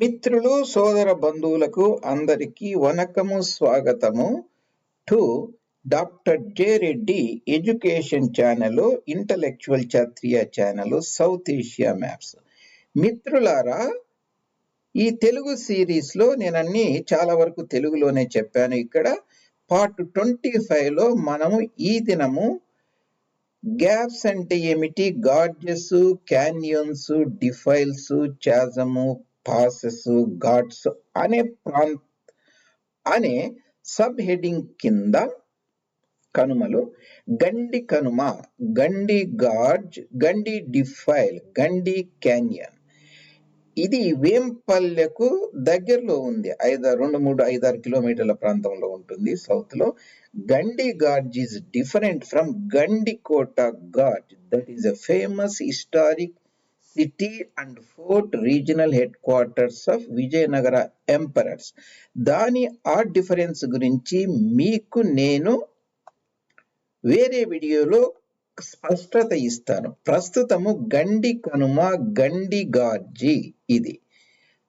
మిత్రులు సోదర బంధువులకు అందరికీ వనకము స్వాగతము. To doctor J Reddy education channel intellectual Kshatriya channel south Asia maps. మిత్రులారా ఈ తెలుగు సిరీస్లో నేను అన్ని చాలా వరకు తెలుగులోనే చెప్పాను ఇక్కడ. పార్ట్ ట్వంటీ ఫైవ్లో మనము ఈ దినము గ్యాప్స్ అంటే ఏమిటి? గాడ్జెస్ క్యాన్యన్స్ డిఫైల్స్ చాజము పాసెస్ ఘాట్స్ అనే ప్రాంత అనే సబ్ హెడింగ్ కింద కనుమలు గండి కనుమ గండి గాడ్జ్ గండి డిఫైల్ గండి క్యాన్యన్ ఇది వేంపల్లెకు దగ్గరలో ఉంది. ఐదు రెండు మూడు ఐదారు కిలోమీటర్ల ప్రాంతంలో ఉంటుంది సౌత్లో Gandi gorge is different from Gandikota gorge that is a famous historic city and fort regional headquarters of Vijayanagara emperors. దాని ఆ డిఫరెన్స్ గురించి మీకు నేను వేరే వీడియోలో స్పష్టత ఇస్తాను. ప్రస్తుతము గండి కనుమ గండి గార్జీ ఇది.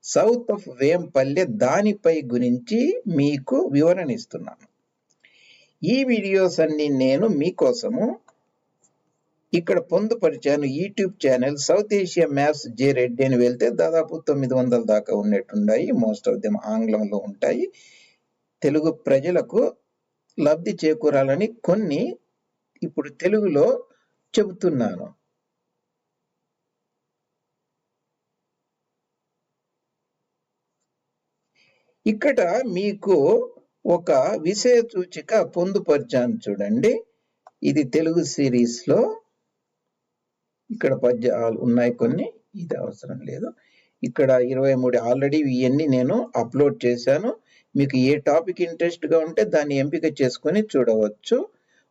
సౌత్ ఆఫ్ వేంపల్లె దానిపై గురించి మీకు వివరణ ఇస్తున్నాను. ఈ వీడియోస్ అన్ని నేను మీకోసము ఇక్కడ పొందుపరిచాను YouTube channel south Asia maps J Reddy అని వెళ్తే దాదాపు తొమ్మిది వందల దాకా ఉన్నట్టున్నాయి మోస్ట్ ఆఫ్ దెమ్ ఆంగ్లంలో ఉంటాయి. తెలుగు ప్రజలకు లబ్ధి చేకూరాలని కొన్ని ఇప్పుడు తెలుగులో చెబుతున్నాను. ఇక్కడ మీకు ఒక విషయ సూచిక పొందుపరిచాను చూడండి. ఇది తెలుగు సిరీస్లో ఇక్కడ పద్యాలు ఉన్నాయి కొన్ని. ఇది అవసరం లేదు. ఇక్కడ ఇరవై మూడు ఆల్రెడీ ఇవన్నీ నేను అప్లోడ్ చేశాను. మీకు ఏ టాపిక్ ఇంట్రెస్ట్గా ఉంటే దాన్ని ఎంపిక చేసుకొని చూడవచ్చు.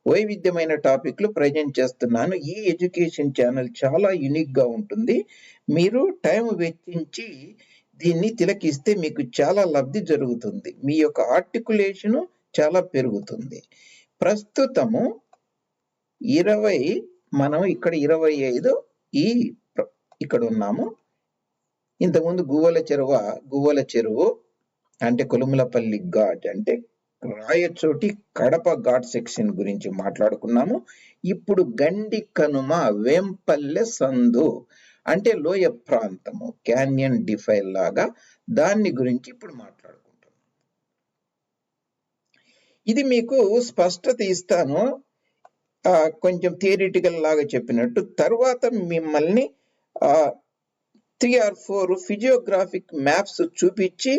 వైవిధ్యమైన టాపిక్లు ప్రజెంట్ చేస్తున్నాను. ఈ ఎడ్యుకేషన్ ఛానల్ చాలా యునిక్గా ఉంటుంది. మీరు టైం వెచ్చించి దీన్ని తిలకిస్తే మీకు చాలా లబ్ధి జరుగుతుంది. మీ యొక్క ఆర్టికులేషన్ చాలా పెరుగుతుంది. ప్రస్తుతము ఇరవై మనం ఇక్కడ ఇరవై ఐదు ఈ ఇక్కడ ఉన్నాము. ఇంతకుముందు గువ్వల చెరువ గువ్వల చెరువు అంటే కొలుములపల్లి ఘాట్ అంటే రాయచోటి కడప ఘాట్ సెక్షన్ గురించి మాట్లాడుకున్నాము. ఇప్పుడు గండి కనుమ వేంపల్లె సందు అంటే లోయ ప్రాంతము క్యాన్యన్ డిఫైల్ లాగా దాన్ని గురించి ఇప్పుడు మాట్లాడుకుంటున్నాం ఇది మీకు స్పష్టత ఇస్తాను. కొంచెం థియరిటికల్ లాగా చెప్పినట్టు తర్వాత మిమ్మల్ని three or four physiographic maps చూపించి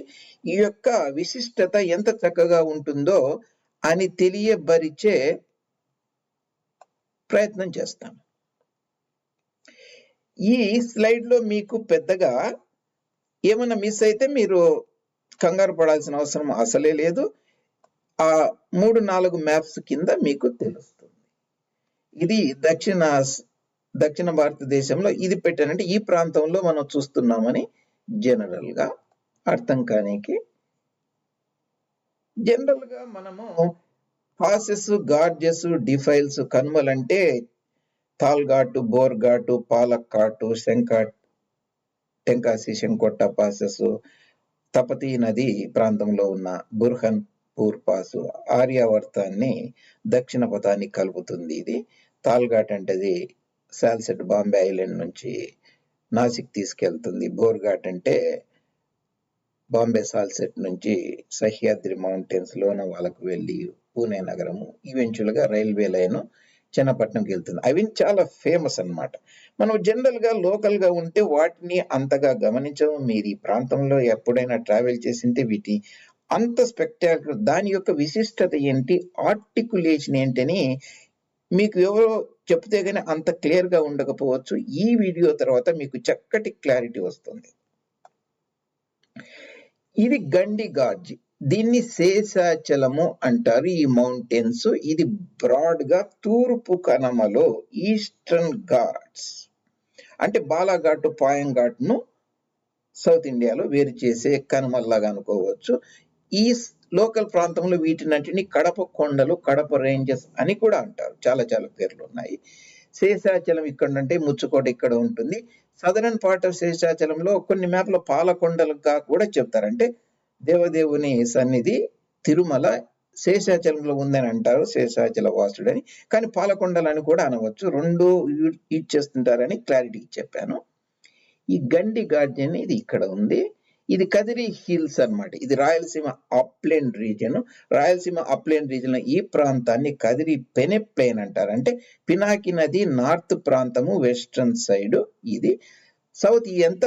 ఈ యొక్క విశిష్టత ఎంత చక్కగా ఉంటుందో అని తెలియబరిచే ప్రయత్నం చేస్తాను. ఈ స్లైడ్లో మీకు పెద్దగా ఏమైనా మిస్ అయితే మీరు కంగారు పడాల్సిన అవసరం అసలే లేదు. ఆ మూడు నాలుగు మ్యాప్స్ కింద మీకు తెలుస్తుంది. ఇది దక్షిణ దక్షిణ భారతదేశంలో ఇది పెట్టానంటే ఈ ప్రాంతంలో మనం చూస్తున్నామని జనరల్గా అర్థం కానికి. జనరల్గా మనము పాసెస్ గార్జెస్ డిఫైల్స్ కనుమలంటే తాల్ఘాటు బోర్ఘాటు పాలక్కాటు శంకాట్ టెంకాసి శంకొట్ట పాసెస్ తపతి నది ప్రాంతంలో ఉన్న బుర్హన్ పూర్ పాసు ఆర్యావర్తాన్ని దక్షిణ పథాన్ని కలుపుతుంది ఇది. తాల్ఘాట్ అంటే అది సాల్సెట్ బాంబే ఐలాండ్ నుంచి నాసిక్ తీసుకెళ్తుంది. బోర్ఘాట్ అంటే బాంబే సాల్సెట్ నుంచి సహ్యాద్రి మౌంటైన్స్ లోన వాళ్ళకు వెళ్ళి పూణే నగరము ఈవెన్చువల్గా రైల్వే లైను చిన్నపట్నంకి వెళ్తుంది. అవి చాలా ఫేమస్ అన్నమాట. మనం జనరల్గా లోకల్గా ఉంటే వాటిని అంతగా గమనించము. మీరు ఈ ప్రాంతంలో ఎప్పుడైనా ట్రావెల్ చేసింటే వీటి అంత స్పెక్టాకులర్ దాని యొక్క విశిష్టత ఏంటి? ఆర్టికులేషన్ ఏంటని మీకు ఎవరో చెప్తే గానీ అంత క్లియర్గా ఉండకపోవచ్చు. ఈ వీడియో తర్వాత మీకు చక్కటి క్లారిటీ వస్తుంది. ఇది గండి గార్జ్ దీన్ని శేషాచలము అంటారు ఈ మౌంటైన్స్. ఇది బ్రాడ్గా తూర్పు కనమలో ఈస్టర్న్ ఘాట్స్. అంటే బాలాఘాట్ పాయం ఘాట్ను సౌత్ ఇండియాలో వేరు చేసే కనుమల్లాగా అనుకోవచ్చు. ఈ లోకల్ ప్రాంతంలో వీటినంటిని కడప కొండలు కడప రేంజెస్ అని కూడా అంటారు. చాలా చాలా పేర్లు ఉన్నాయి. శేషాచలం ఇక్కడ ఉంటే ముచ్చుకోట ఇక్కడ ఉంటుంది. సదరన్ పార్ట్ ఆఫ్ శేషాచలంలో కొన్ని మ్యాప్లో పాలకొండలుగా కూడా చెప్తారు. అంటే దేవదేవుని సన్నిధి తిరుమల శేషాచలంలో ఉందని అంటారు శేషాచల వాసుడని. కానీ పాలకొండలని కూడా అనవచ్చు. రెండు ఇచ్చేస్తుంటారని క్లారిటీ చెప్పాను. ఈ గండి గార్డెన్ ఇది ఇక్కడ ఉంది. ఇది కదిరి హిల్స్ అన్నమాట. ఇది Rayalaseema upland region. Rayalaseema upland region ఈ ప్రాంతాన్ని కదిరి పెనెప్లేన్ అంటారు. అంటే పినాకి నది నార్త్ ప్రాంతము వెస్ట్రన్ సైడ్ ఇది. సౌత్ ఎంత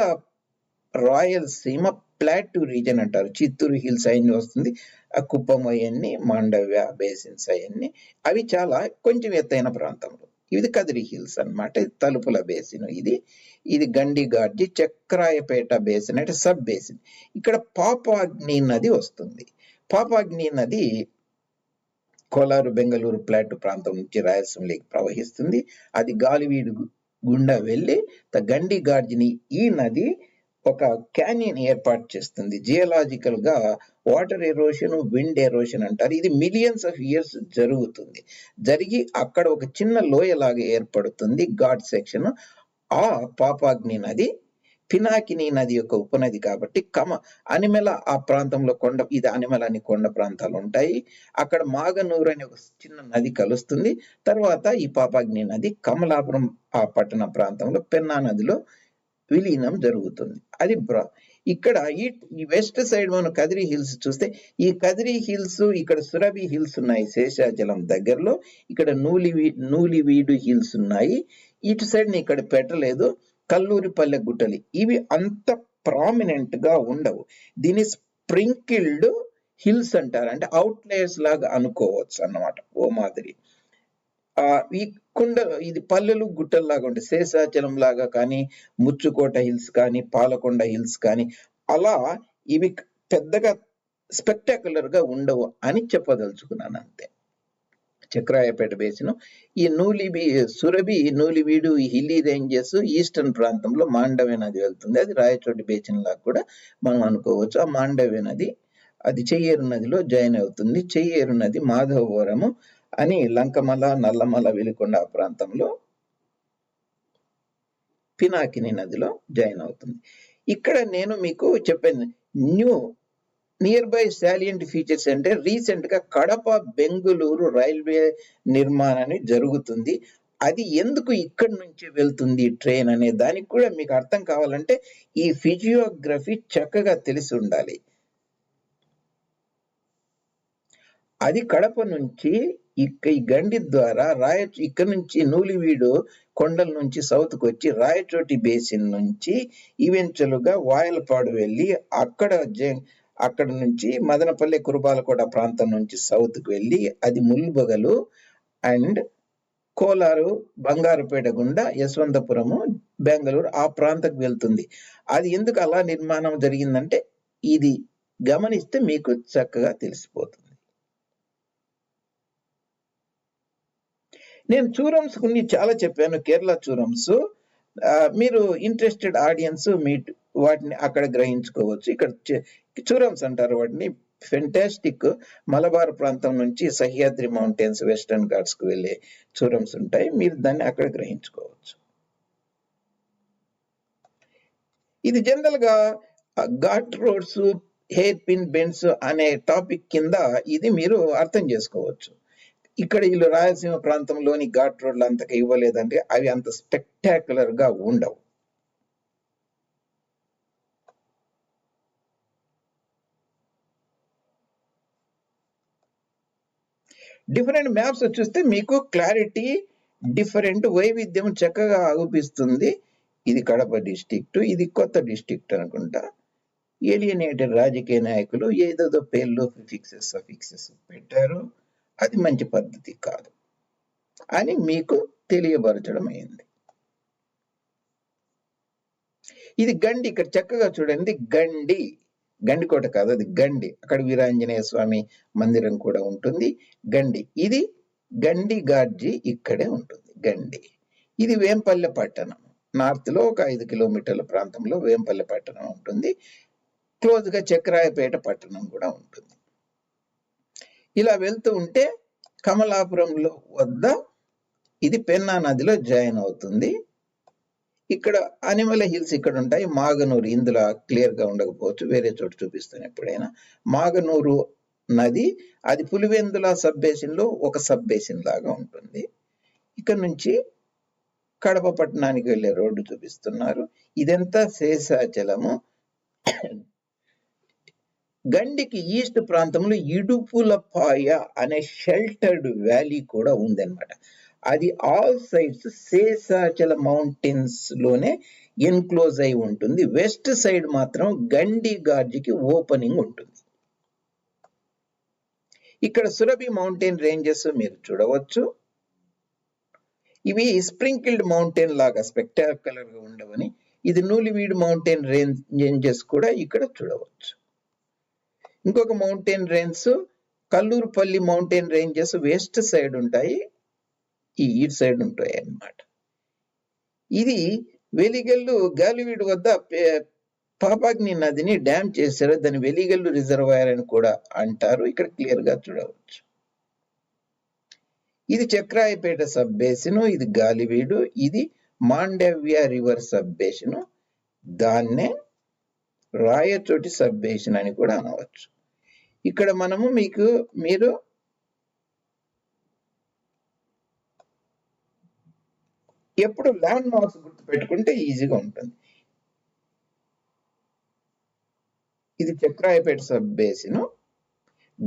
రాయలసీమ ప్లాట్యూ రీజన్ అంటారు. చిత్తూరు హిల్స్ అవన్నీ వస్తుంది. ఆ కుప్పం అవన్నీ మాండవ్య బేసిన్స్ అవన్నీ. అవి చాలా కొంచెం ఎత్తైన ప్రాంతంలో. ఇది కదిరి హిల్స్ అన్నమాట ఇది తలుపుల బేసిన్ ఇది. ఇది గండిగార్జి చక్రాయపేట బేసిన్ అంటే సబ్ బేసిన్. ఇక్కడ పాపాగ్ని నది వస్తుంది. పాపాగ్ని నది కోలారు బెంగళూరు ప్లాట్ ప్రాంతం నుంచి రాయలసీమలోకి ప్రవహిస్తుంది. అది గాలివీడు గుండా వెళ్ళి ద గండి ఈ నది ఒక క్యానియన్ ఏర్పాటు చేస్తుంది. జియలాజికల్గా వాటర్ ఎరోషన్ విండ్ ఎరోషన్ అంటారు. ఇది మిలియన్స్ ఆఫ్ ఇయర్స్ జరుగుతుంది. జరిగి అక్కడ ఒక చిన్న లోయలాగా ఏర్పడుతుంది. ఘాట్ సెక్షన్ ఆ పాపాగ్ని నది పినాకిని నది యొక్క ఉపనది కాబట్టి కమ అనిమెల ఆ ప్రాంతంలో కొండ ఇది అనిమెల అని కొండ ప్రాంతాలు ఉంటాయి. అక్కడ మాగనూరు అనే ఒక చిన్న నది కలుస్తుంది. తర్వాత ఈ పాపాగ్ని నది కమలాపురం ఆ పట్టణ ప్రాంతంలో పెన్నా నదిలో విలీనం జరుగుతుంది. అది ఇక్కడ ఈ ఈ వెస్ట్ సైడ్ మనం కదిరి హిల్స్ చూస్తే ఈ కదిరి హిల్స్ ఇక్కడ సురభి హిల్స్ ఉన్నాయి శేషాచలం దగ్గరలో ఇక్కడ నూలివీ నూలివీడు హిల్స్ ఉన్నాయి. ఇటు సైడ్ని ఇక్కడ పెట్టలేదు కల్లూరిపల్లె గుట్టలు. ఇవి అంత ప్రామినెంట్గా ఉండవు. దీని స్ప్రింకిల్డ్ హిల్స్ అంటారు. అంటే అవుట్లేయర్స్ లాగా అనుకోవచ్చు అన్నమాట. ఓ మాదిరి. ఆ కుండ ఇది పల్లెలు గుట్టల్లాగా ఉంటాయి శేషాచలం లాగా కానీ ముచ్చుకోట హిల్స్ కానీ పాలకొండ హిల్స్ కానీ అలా ఇవి పెద్దగా స్పెక్టాకులర్గా ఉండవు అని చెప్పదలుచుకున్నాను అంతే. చక్రాయపేట బేసిన్. ఈ నూలిబి సురభి నూలివీడు హిల్లీ రేంజెస్ ఈస్టర్న్ ప్రాంతంలో మాండవ్య నది వెళ్తుంది. అది రాయచోటి బేసిన్ లాగా కూడా మనం అనుకోవచ్చు. ఆ మాండవ్య నది అది చెయ్యేరు నదిలో జాయిన్ అవుతుంది. చెయ్యేరు నది మాధవపురము అని లంకమల నల్లమల వెలికొండ ప్రాంతంలో పినాకిని నదిలో జాయిన్ అవుతుంది. ఇక్కడ నేను మీకు చెప్పాను new near by salient features అంటే రీసెంట్గా కడప బెంగుళూరు రైల్వే నిర్మాణాన్ని జరుగుతుంది. అది ఎందుకు ఇక్కడి నుంచి వెళ్తుంది ట్రైన్ అనే దానికి కూడా మీకు అర్థం కావాలంటే ఈ ఫిజియోగ్రఫీ చక్కగా తెలిసి ఉండాలి. అది కడప నుంచి ఇక్క ఈ గండి ద్వారా రాయ ఇక్కడ నుంచి నూలివీడు కొండల నుంచి సౌత్కి వచ్చి రాయచోటి బేసిన్ నుంచి ఈవెంచువల్గా వాయలపాడు వెళ్ళి అక్కడ జ- అక్కడ నుంచి మదనపల్లి కురుబాలకోట ప్రాంతం నుంచి సౌత్కు వెళ్ళి అది ముల్బగలు అండ్ కోలారు బంగారుపేట గుండా యశ్వంతపురము బెంగళూరు ఆ ప్రాంతకు వెళ్తుంది. అది ఎందుకు అలా నిర్మాణం జరిగిందంటే ఇది గమనిస్తే మీకు చక్కగా తెలిసిపోతుంది. నేను చూరమ్స్ గురించి చాలా చెప్పాను కేరళ చూరమ్స్. మీరు ఇంట్రెస్టెడ్ ఆడియన్స్ మీ వాటిని అక్కడ గ్రహించుకోవచ్చు. ఇక్కడ చూరమ్స్ అంటారు వాటిని. ఫెంటాస్టిక్ మలబార్ ప్రాంతం నుంచి సహ్యాద్రి మౌంటైన్స్ వెస్టర్న్ ఘాట్స్కు వెళ్ళే చూరమ్స్ ఉంటాయి. మీరు దాన్ని అక్కడ గ్రహించుకోవచ్చు. ఇది జనరల్గా ghat roads hairpin bends అనే టాపిక్ కింద ఇది మీరు అర్థం చేసుకోవచ్చు. ఇక్కడ వీళ్ళు రాయలసీమ ప్రాంతంలోని ఘాట్ రోడ్లు అంతగా ఇవ్వలేదంటే అవి అంత స్పెక్టాకులర్గా ఉండవు. డిఫరెంట్ మ్యాప్స్ చూస్తే మీకు క్లారిటీ డిఫరెంట్ వైవిధ్యం చక్కగా ఆగుపిస్తుంది. ఇది కడప డిస్టిక్ట్ ఇది కొత్త డిస్టిక్ట్ అనుకుంటా. ఏలియనేటెడ్ రాజకీయ నాయకులు ఏదేదో పేర్లు ఫిక్సెస్ ఫిక్సెస్ పెట్టారు. అది మంచి పద్ధతి కాదు. అని మీకు తెలియబరచడం అయింది. ఇది గండి ఇక్కడ చక్కగా చూడండి గండి. గండికోట కాదు అది గండి. అక్కడ వీరాంజనేయ స్వామి మందిరం కూడా ఉంటుంది. గండి. ఇది గండి గార్జి ఇక్కడే ఉంటుంది. గండి. ఇది వేంపల్లె పట్టణం. నార్త్లో ఒక ఐదు కిలోమీటర్ల ప్రాంతంలో వేంపల్లె పట్టణం ఉంటుంది. క్లోజ్గా చక్రాయపేట పట్టణం కూడా ఉంటుంది. ఇలా వెళ్తూ ఉంటే కమలాపురంలో వద్ద ఇది పెన్నా నదిలో జాయిన్ అవుతుంది. ఇక్కడ అనిమల హిల్స్ ఇక్కడ ఉంటాయి మాగనూరు ఇందులో క్లియర్గా ఉండకపోవచ్చు. వేరే చోట చూపిస్తాను ఎప్పుడైనా. మాగనూరు నది అది పులివెందుల సబ్ బేసిన్లో ఒక సబ్ బేసిన్ లాగా ఉంటుంది. ఇక్కడ నుంచి కడప పట్టణానికి వెళ్ళే రోడ్డు చూపిస్తున్నారు. ఇదంతా శేషాచలము. గండికి ఈస్ట్ ప్రాంతంలో ఇడుపులపాయ అనే షెల్టర్డ్ వ్యాలీ కూడా ఉందన్నమాట. అది ఆల్ సైడ్స్ శేషాచల మౌంటైన్స్లోనే ఎన్క్లోజ్ అయి ఉంటుంది. వెస్ట్ సైడ్ మాత్రం గండి గార్జికి ఓపెనింగ్ ఉంటుంది. ఇక్కడ సురభి మౌంటైన్ రేంజెస్ మీరు చూడవచ్చు. ఇవి స్ప్రింకిల్డ్ మౌంటైన్ లాగా స్పెక్టాకులర్గా ఉండవని. ఇది నూలివీడ్ మౌంటైన్ రేంజెస్ కూడా ఇక్కడ చూడవచ్చు. ఇంకొక mountain range Kallurupalli mountain ranges west side ఉంటాయి. ఈ ఈట్ సైడ్ ఉంటాయి అన్నమాట. ఇది వెలిగల్లు గాలివీడు వద్ద పే- పాపాగ్ని నదిని డ్యామ్ చేశారు. దాని వెలిగల్లు రిజర్వాయర్ అని కూడా అంటారు. ఇక్కడ క్లియర్గా చూడవచ్చు. ఇది చక్రాయపేట సబ్ బేసిను ఇది గాలివీడు ఇది మాండవ్య రివర్ సబ్ బేసిను దాన్నే రాయచోటి సబ్ బేసిన్ అని కూడా అనవచ్చు. ఇక్కడ మనము మీకు మీరు ఎప్పుడు ల్యాండ్ మార్క్స్ గుర్తు పెట్టుకుంటే ఈజీగా ఉంటుంది. ఇది Chakrayapeta sub basin.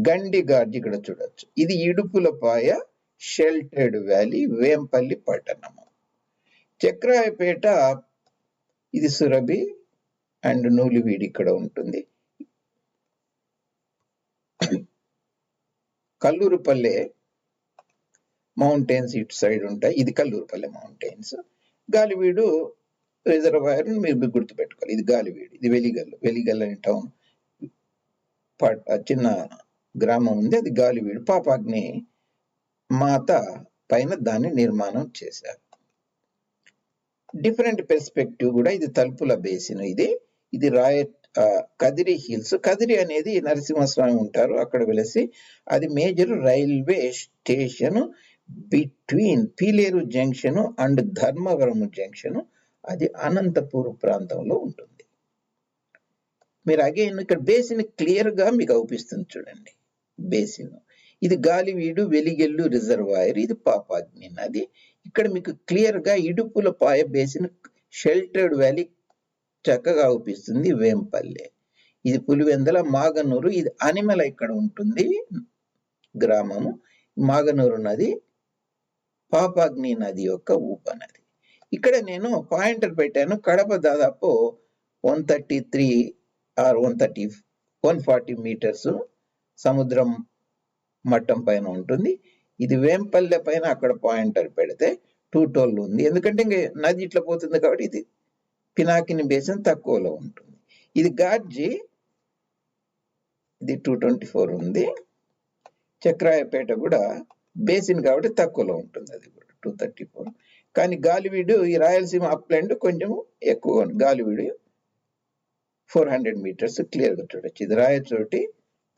Gandi gorge ఇక్కడ చూడొచ్చు. ఇది ఇడుపులపాయ షెల్టెడ్ వ్యాలీ వేంపల్లి పట్టణము. చక్రాయపేట ఇది సురభి అండ్ నూలివీడి ఇక్కడ ఉంటుంది. కల్లూరుపల్లె మౌంటైన్స్ ఇటు సైడ్ ఉంటాయి. ఇది కల్లూరుపల్లె మౌంటైన్స్ గాలివీడు రిజర్వాయర్ మీరు గుర్తుపెట్టుకోవాలి. ఇది గాలివీడు. ఇది వెలిగల్లు వెలిగల్ అనే టౌన్ చిన్న గ్రామం ఉంది. అది గాలివీడు. పాపాగ్ని మాత పైన దాన్ని నిర్మాణం చేశారు. డిఫరెంట్ పెర్స్పెక్టివ్ కూడా ఇది తలుపుల బేసిన్ ఇది. ఇది రాయ కదిరి హిల్స్. కదిరి అనేది నరసింహస్వామి ఉంటారు అక్కడ వెలిసి. అది major railway station between Peeleru junction and Dharmavaram junction. అది అనంతపూర్ ప్రాంతంలో ఉంటుంది. మీరు అగైన్ ఇక్కడ బేసిన్ క్లియర్గా మీకు అవుపిస్తుంది చూడండి. బేసిన్. ఇది గాలివీడు వెలిగెల్లు రిజర్వాయర్ ఇది పాపాగ్ని నది. ఇక్కడ మీకు క్లియర్గా Idupulapaya basin sheltered valley చక్కగా అవుపిస్తుంది వేంపల్లె. ఇది పులివెందల మాగనూరు ఇది అనిమల ఇక్కడ ఉంటుంది గ్రామము. మాగనూరు నది పాపాగ్ని నది యొక్క ఉపనది. ఇక్కడ నేను పాయింటర్ పెట్టాను. కడప దాదాపు one thirty three or one thirty one forty meters సముద్రం మట్టం పైన ఉంటుంది. ఇది వేంపల్లె పైన అక్కడ పాయింటర్ పెడితే టూ టోల్ ఉంది. ఎందుకంటే ఇంక నది ఇట్లా పోతుంది కాబట్టి ఇది పినాకిని బేసిన్ తక్కువలో ఉంటుంది. ఇది గార్జి ఇది టూ ట్వంటీ ఫోర్ ఉంది. చక్రాయపేట కూడా బేసిన్ కాబట్టి తక్కువలో ఉంటుంది అది కూడా టూ థర్టీ ఫోర్ కానీ గాలివీడు ఈ రాయలసీమ అప్లాండ్ కొంచెం ఎక్కువ గాలివీడు ఫోర్ హండ్రెడ్ మీటర్స్ క్లియర్గా చూడొచ్చు. ఇది రాయచోటి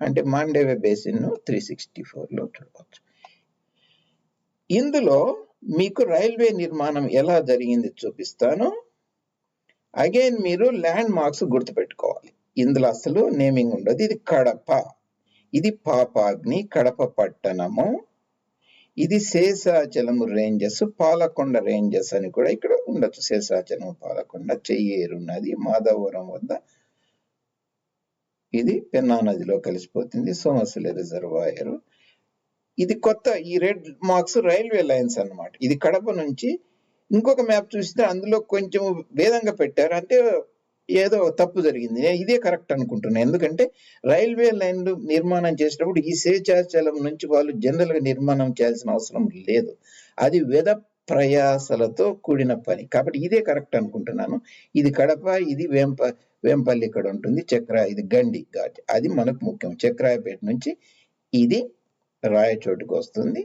అంటే మాండేవే బేసిన్ త్రీ సిక్స్టీ ఫోర్లో చూడవచ్చు. ఇందులో మీకు రైల్వే నిర్మాణం ఎలా జరిగింది చూపిస్తాను. అగైన్ మీరు ల్యాండ్ మార్క్స్ గుర్తుపెట్టుకోవాలి. ఇందులో అసలు నేమింగ్ ఉండదు. ఇది కడప. ఇది పాపాగ్ని కడప పట్టణము. ఇది శేషాచలము రేంజెస్ పాలకొండ రేంజెస్ అని కూడా ఇక్కడ ఉండొచ్చు. శేషాచలం పాలకొండ చెయ్యేరు నది మాధవరం వద్ద. ఇది పెన్నా నదిలో కలిసిపోతుంది. సోమసులి రిజర్వాయర్. ఇది కొత్త ఈ రెడ్ మార్క్స్ రైల్వే లైన్స్ అన్నమాట. ఇది కడప నుంచి ఇంకొక మ్యాప్ చూస్తే అందులో కొంచెం భేదంగా పెట్టారు. అంటే ఏదో తప్పు జరిగింది. నేను ఇదే కరెక్ట్ అనుకుంటున్నాను ఎందుకంటే రైల్వే లైన్ నిర్మాణం చేసినప్పుడు ఈ శేషాచలం నుంచి వాళ్ళు జనరల్గా నిర్మాణం చేయాల్సిన అవసరం లేదు. అది వెద ప్రయాసలతో కూడిన పని. కాబట్టి ఇదే కరెక్ట్ అనుకుంటున్నాను. ఇది కడప ఇది వేంప వేంపల్లి ఇక్కడ ఉంటుంది. చక్ర ఇది గండి ఘాట్. అది మనకు ముఖ్యం. చక్రాయపేట నుంచి ఇది రాయచోటుకు వస్తుంది.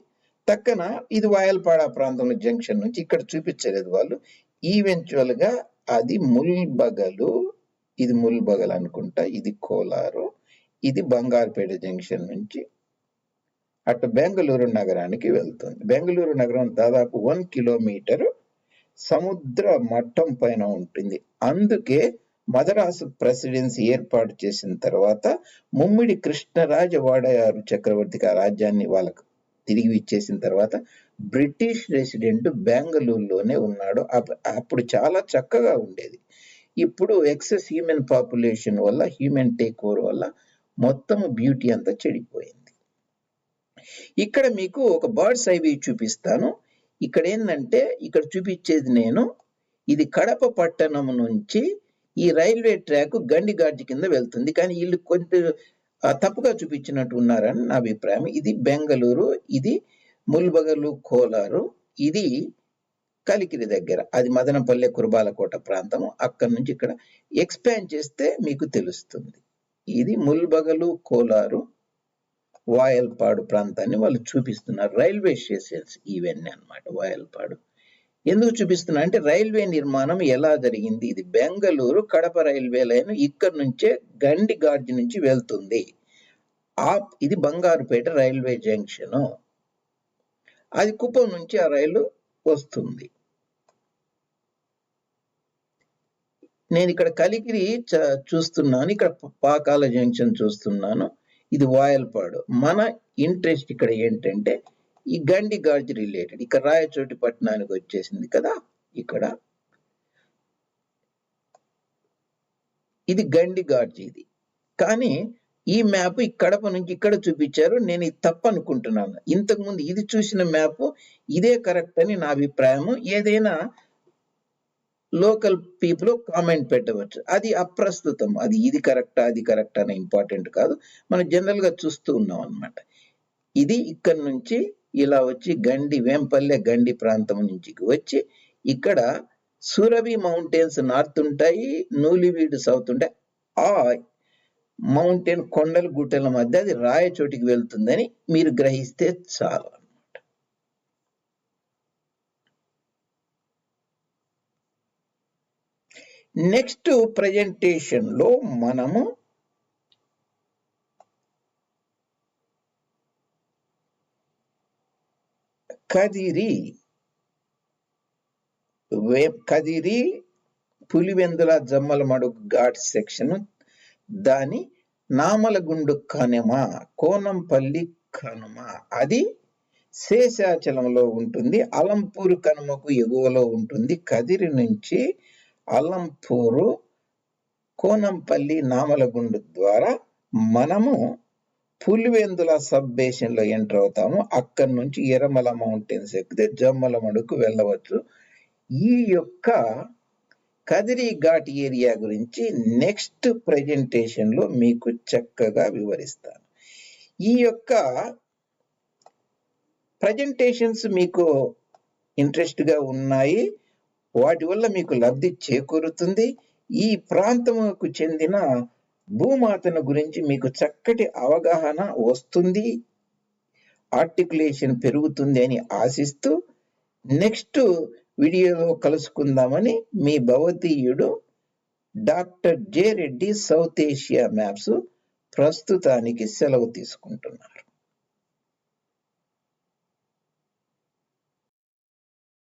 తక్కన ఇది వాయల్పాడ ప్రాంతంలో జంక్షన్ నుంచి ఇక్కడ చూపించలేదు వాళ్ళు. ఈవెంచువల్గా అది ముల్బగలు ఇది ముల్బగల్ అనుకుంటా ఇది కోలారు ఇది బంగారుపేట జంక్షన్ నుంచి అటు బెంగళూరు నగరానికి వెళ్తుంది. బెంగళూరు నగరం దాదాపు వన్ కిలోమీటర్ సముద్ర మట్టం పైన ఉంటుంది. అందుకే మదరాసు ప్రెసిడెన్సీ ఏర్పాటు చేసిన తర్వాత ముమ్మిడి కృష్ణరాజ వాడయారు చక్రవర్తికి ఆ రాజ్యాన్ని వాళ్ళకు తిరిగి ఇచ్చేసిన తర్వాత బ్రిటిష్ రెసిడెంట్ బెంగళూరులోనే ఉన్నాడు. అప్పుడు చాలా చక్కగా ఉండేది. ఇప్పుడు ఎక్సెస్ హ్యూమన్ పాపులేషన్ వల్ల హ్యూమన్ టేక్ ఓవర్ వల్ల మొత్తం బ్యూటీ అంతా చెడిపోయింది. ఇక్కడ మీకు ఒక బర్డ్స్ ఐవి చూపిస్తాను. ఇక్కడ ఏంటంటే ఇక్కడ చూపించేది నేను ఇది కడప పట్టణం నుంచి ఈ రైల్వే ట్రాక్ గండిగాడ్జి కింద వెళ్తుంది. కానీ వీళ్ళు కొంత తప్పుగా చూపించినట్టు ఉన్నారని నా అభిప్రాయం. ఇది బెంగళూరు ఇది ముల్బగలు కోలారు ఇది కలికిరి దగ్గర. అది మదనపల్లె కురబాలకోట ప్రాంతము అక్కడి నుంచి ఇక్కడ ఎక్స్పాండ్ చేస్తే మీకు తెలుస్తుంది. ఇది ముల్బగలు కోలారు వాయల్పాడు ప్రాంతాన్ని వాళ్ళు చూపిస్తున్నారు. రైల్వే స్టేషన్స్ ఇవన్నీ అన్నమాట వాయల్పాడు. ఎందుకు చూపిస్తున్నా అంటే రైల్వే నిర్మాణం ఎలా జరిగింది? ఇది బెంగళూరు కడప రైల్వే లైన్ ఇక్కడ నుంచే గండి గార్జ్ నుంచి వెళ్తుంది. ఆ ఇది బంగారుపేట రైల్వే జంక్షన్. అది కుప్పం నుంచి ఆ రైలు వస్తుంది. నేను ఇక్కడ కలికిరి చ- చూస్తున్నాను. ఇక్కడ పాకాల జంక్షన్ చూస్తున్నాను. ఇది వాయల్పాడు. మన ఇంట్రెస్ట్ ఇక్కడ ఏంటంటే ఈ గండి గార్జ్ రిలేటెడ్ ఇక్కడ రాయచోటి పట్టణానికి వచ్చేసింది కదా ఇక్కడ. ఇది గండి గార్జ్ ఇది. కానీ ఈ మ్యాప్ కడప నుంచి ఇక్కడ చూపించారు నేను ఇది తప్పు అనుకుంటున్నాను ఇంతకుముందు ఇది చూసిన మ్యాప్ ఇదే కరెక్ట్ అని నా అభిప్రాయం ఏదైనా లోకల్ పీపుల్ కామెంట్ పెట్టవచ్చు. అది అప్రస్తుతం. అది ఇది కరెక్టా అది కరెక్ట్ అని ఇంపార్టెంట్ కాదు. మనం జనరల్గా చూస్తూ ఉన్నాం అన్నమాట. ఇది ఇక్కడ నుంచి ఇలా వచ్చి గండి వేంపల్లె గండి ప్రాంతం నుంచి వచ్చి ఇక్కడ సురభి మౌంటైన్స్ నార్త్ ఉంటాయి నూలివీడు సౌత్ ఉంటాయి. ఆ మౌంటైన్ కొండల గుట్టల మధ్య అది రాయచోటికి వెళ్తుందని మీరు గ్రహిస్తే చాలు అన్నమాట. నెక్స్ట్ ప్రజెంటేషన్లో మనము కదిరి వే- కదిరి పులివెందుల జమ్మల మడుగు ఘాట్ సెక్షన్ దాని నామలగుండు కనుమ కోనంపల్లి కనుమ. అది శేషాచలంలో ఉంటుంది అలంపూరు కనుమకు ఎగువలో ఉంటుంది. కదిరి నుంచి అలంపూరు కోనంపల్లి నామలగుండు ద్వారా మనము పులివెందుల సబ్ బేసిన్లో ఎంటర్ అవుతాము. అక్కడి నుంచి ఎరమల మౌంటైన్స్ ఎక్కితే జమ్మల మడుకు వెళ్ళవచ్చు. ఈ యొక్క కదిరి ఘాట్ ఏరియా గురించి నెక్స్ట్ ప్రెజెంటేషన్లో మీకు చక్కగా వివరిస్తాను. ఈ యొక్క ప్రజెంటేషన్స్ మీకు ఇంట్రెస్ట్గా ఉన్నాయి. వాటి వల్ల మీకు లబ్ధి చేకూరుతుంది. ఈ ప్రాంతముకు చెందిన భూమాతను గురించి మీకు చక్కటి అవగాహన వస్తుంది. ఆర్టికులేషన్ పెరుగుతుంది అని ఆశిస్తూ నెక్స్ట్ వీడియోలో కలుసుకుందామని మీ భవతీయుడు doctor J Reddy south Asia maps ప్రస్తుతానికి సెలవు తీసుకుంటున్నారు.